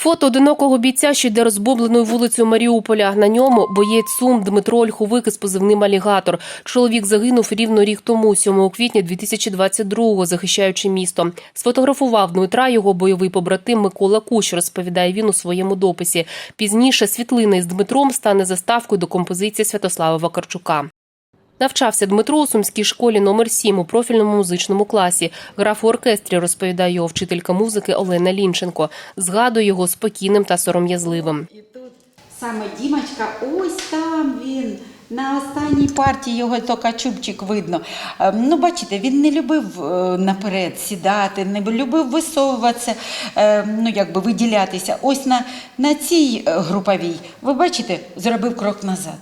Фото одинокого бійця, що йде розбомбленою вулицею Маріуполя. На ньому боєць Сум Дмитро Ольховик із позивним алігатор. Чоловік загинув рівно рік тому, 7 квітня 2022-го, захищаючи місто. Сфотографував Дмитра його бойовий побратим Микола Кущ, розповідає він у своєму дописі. Пізніше світлина із Дмитром стане заставкою до композиції Святослава Вакарчука. Навчався Дмитро у сумській школі номер 7 у профільному музичному класі. Грав у оркестрі, розповідає його вчителька музики Олена Лінченко. Згадує його спокійним та сором'язливим. Тут саме Дімочка, ось там він. На останній партії його тільки чубчик видно. Е, Ну, бачите, він не любив е, наперед сідати, не любив висовуватися, е, ну, якби виділятися. Ось на, на цій е, груповій, ви бачите, зробив крок назад.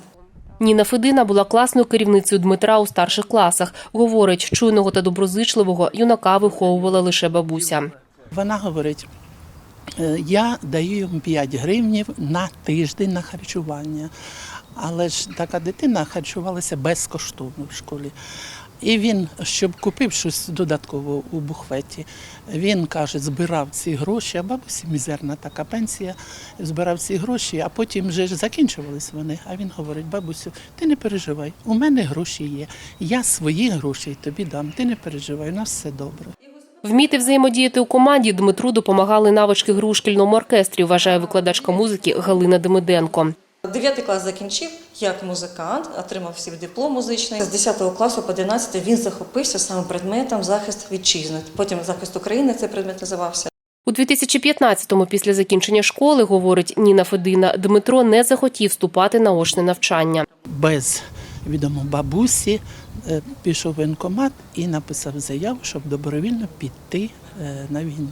Ніна Федина була класною керівницею Дмитра у старших класах. Говорить, чуйного та доброзичливого юнака виховувала лише бабуся. Вона говорить: «Е, я даю йому 5 гривнів на тиждень на харчування. Але ж така дитина харчувалася безкоштовно в школі. І він, щоб купив щось додатково у бухветі, він каже, збирав ці гроші, а бабусі мізерна така пенсія, збирав ці гроші, а потім вже закінчувались вони. А він говорить: бабусю, ти не переживай, у мене гроші є. Я свої гроші тобі дам. Ти не переживай, у нас все добре. Вміти взаємодіяти у команді Дмитру допомагали навички гру у шкільному оркестрі, вважає викладачка музики Галина Демиденко. Дев'ятий клас закінчив як музикант, отримав всі диплом музичний. З 10 класу по 11 він захопився саме предметом захист вітчизни. Потім захист України цей предмет називався. У 2015-му, після закінчення школи, говорить Ніна Федина, Дмитро не захотів вступати на очне навчання. без відомо бабусі е, пішов в воєнкомат і написав заяву, щоб добровільно піти е, на війну.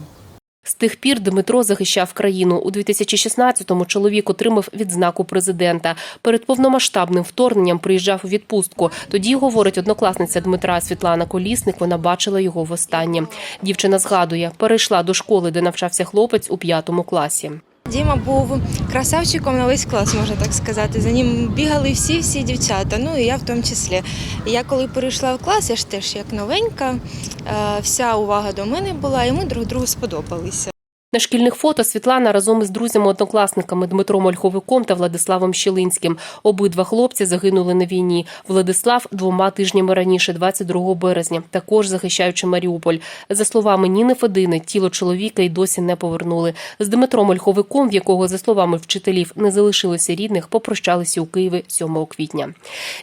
З тих пір Дмитро захищав країну. У 2016-му чоловік отримав відзнаку президента. Перед повномасштабним вторгненням приїжджав у відпустку. Тоді, говорить однокласниця Дмитра Світлана Колісник, вона бачила його востаннє. Дівчина згадує, перейшла до школи, де навчався хлопець у п'ятому класі. Діма був красавчиком на весь клас, можна так сказати. За ним бігали всі всі дівчата, ну і я в тому числі. Я коли перейшла в клас, я ж теж як новенька, е, вся увага до мене була, і ми друг другу сподобалися. На шкільних фото Світлана разом із друзями-однокласниками Дмитром Ольховиком та Владиславом Щелинським. Обидва хлопці загинули на війні. Владислав двома тижнями раніше, 22 березня, також захищаючи Маріуполь. За словами Ніни Федини, тіло чоловіка й досі не повернули. З Дмитром Ольховиком, в якого, за словами вчителів, не залишилося рідних, попрощалися у Києві 7 квітня.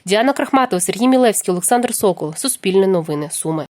Діана Крахматова, Сергій Мілевський, Олександр Сокол. Суспільне новини. Суми.